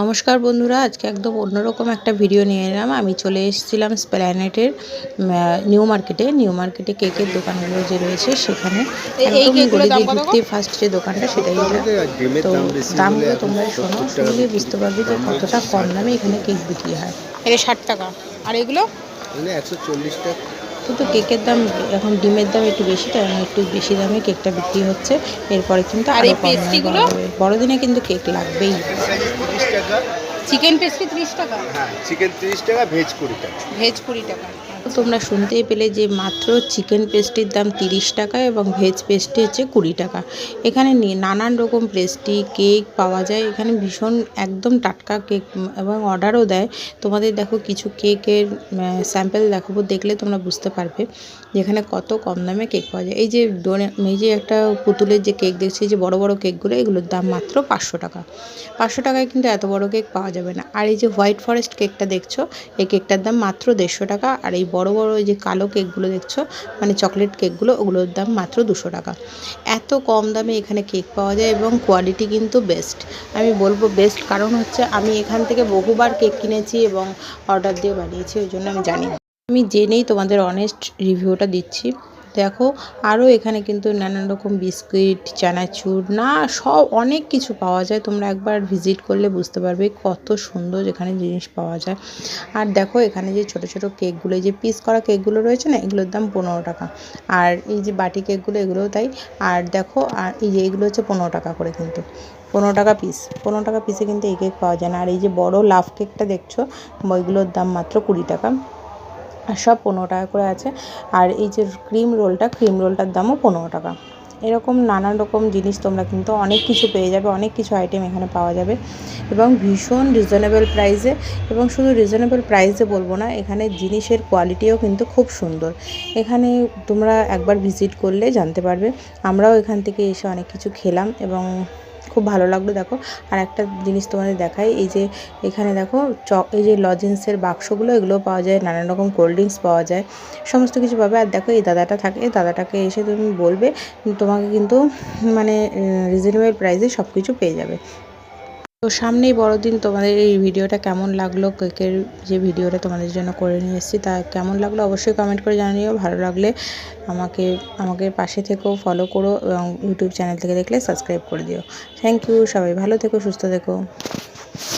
নমস্কার বন্ধুরা আজকে একদম অন্যরকম একটা ভিডিও নিয়ে এলাম। আমি চলে এসেছিলাম স্প্ল্যানেটের নিউ মার্কেটে নিউ মার্কেটে কেকের দোকানগুলো যে রয়েছে সেখানে। একদম গলিতে ঘুরতে ফার্স্ট যে দোকানটা সেটাই তো দামগুলো তোমরা শোনো শুনলে বুঝতে পারবে যে কতটা কম দামে এখানে কেক বিক্রি হয়। এটা ষাট টাকা। আর এগুলো? একশো চল্লিশ টাকা। কিন্তু কেকের দাম এখন ডিমের দাম একটু বেশি তাই একটু বেশি দামে কেকটা বিক্রি হচ্ছে। এরপরে কিন্তু আর আরও এই কম দামে পেস্ট্রিগুলো? করা হবে। বড়দিনে কিন্তু কেক লাগবেই। টাকা? চিকেন পেস্ট্রি ত্রিশ টাকা। হ্যাঁ চিকেন তিরিশ টাকা ভেজ কুড়ি টাকা। ভেজ কুড়ি টাকা। তোমরা শুনতেই পেলে যে মাত্র চিকেন পেস্টির দাম তিরিশ টাকা এবং ভেজ পেস্টি হচ্ছে কুড়ি টাকা। এখানে নানান রকম পেস্টি কেক পাওয়া যায়। এখানে ভীষণ একদম টাটকা কেক এবং অর্ডারও দেয়। তোমাদের দেখো কিছু কেকের স্যাম্পেল দেখাবো, দেখলে তোমরা বুঝতে পারবে যেখানে কত কম দামে কেক পাওয়া যায়। এই যে এই যে একটা পুতুলের যে কেক দেখছি যে বড় বড় কেকগুলো এগুলোর দাম মাত্র পাঁচশো টাকা। পাঁচশো টাকায় কিন্তু এত বড় কেক পাওয়া যাবে না। আর এই যে হোয়াইট ফরেস্ট কেকটা দেখছ, এই কেকটার দাম মাত্র দেড়শো টাকা। আর এই বড় বড় ওই যে কালো কেকগুলো দেখছ? মানে চকলেট কেকগুলো, ওগুলোর দাম মাত্র দুশো টাকা। এত কম দামে এখানে কেক পাওয়া যায় এবং কোয়ালিটি কিন্তু বেস্ট। আমি বলব বেস্ট কারণ হচ্ছে আমি এখান থেকে বহুবার কেক কিনেছি এবং অর্ডার দিয়ে বানিয়েছি, ওই জন্য আমি জানি আমি জেনেই তোমাদের অনেস্ট রিভিউটা দিচ্ছি। দেখো, আরও এখানে কিন্তু নানান রকম বিস্কুট, চানাচুর, না, সব অনেক কিছু পাওয়া যায়। তোমরা একবার ভিজিট করলে বুঝতে পারবে কত সুন্দর এখানে জিনিস পাওয়া যায়। আর দেখো, এখানে যে ছোট ছোট কেকগুলো যে পিস করা কেকগুলো রয়েছে না, এগুলোর দাম পনেরো টাকা। আর এই যে বাটি কেকগুলো, এগুলোও তাই। আর দেখো, আর এই যে এগুলো হচ্ছে পনেরো টাকা করে কিন্তু। পনেরো টাকা পিস পনেরো টাকা পিসে কিন্তু এই কেক পাওয়া যায় না। আর এই যে বড় লাভ কেকটা দেখছ, ওইগুলোর দাম মাত্র কুড়ি টাকা। সব পনেরো টাকা করে আছে। আর এই যে ক্রিম রোলটা ক্রিম রোলটার দামও পনেরো টাকা। এরকম নানান রকম জিনিস তোমরা কিন্তু অনেক কিছু পেয়ে যাবে, অনেক কিছু আইটেম এখানে পাওয়া যাবে। এবং ভীষণ রিজনেবল প্রাইসে এবং শুধু রিজনেবল প্রাইসে বলব না, এখানে জিনিসের কোয়ালিটিও কিন্তু খুব সুন্দর। এখানে তোমরা একবার ভিজিট করলে জানতে পারবে। আমরাও এখান থেকে এসে অনেক কিছু খেলাম এবং খুব ভালো লাগল, দেখো। আর একটা জিনিস তোমাদের দেখাই, এই যে এখানে দেখো চক এই যে লজেন্সের বাক্সগুলো, এগুলো পাওয়া যায়, নানান রকম কোল্ড ড্রিঙ্কস পাওয়া যায়, সমস্ত কিছু পাবে। আর দেখো, এই দাদাটা থাকে দাদাটাকে এসে তুমি বলবে, তোমাকে কিন্তু মানে রিজনেবল প্রাইসে সব কিছু পেয়ে যাবে। তো সামনেই বড়দিন, তোমাদের এই ভিডিওটা কেমন লাগল? কেকের যে ভিডিওটা তোমাদের জন্য করে নিয়ে এসেছি, তা কেমন লাগল অবশ্যই কমেন্ট করে জানিও। ভালো লাগলে আমাকে আমাকে পাশে থেকেও ফলো করো এবং ইউটিউব চ্যানেল থেকে দেখলে সাবস্ক্রাইব করে দিও। থ্যাংক ইউ সবাই ভালো থেকো, সুস্থ থেকো।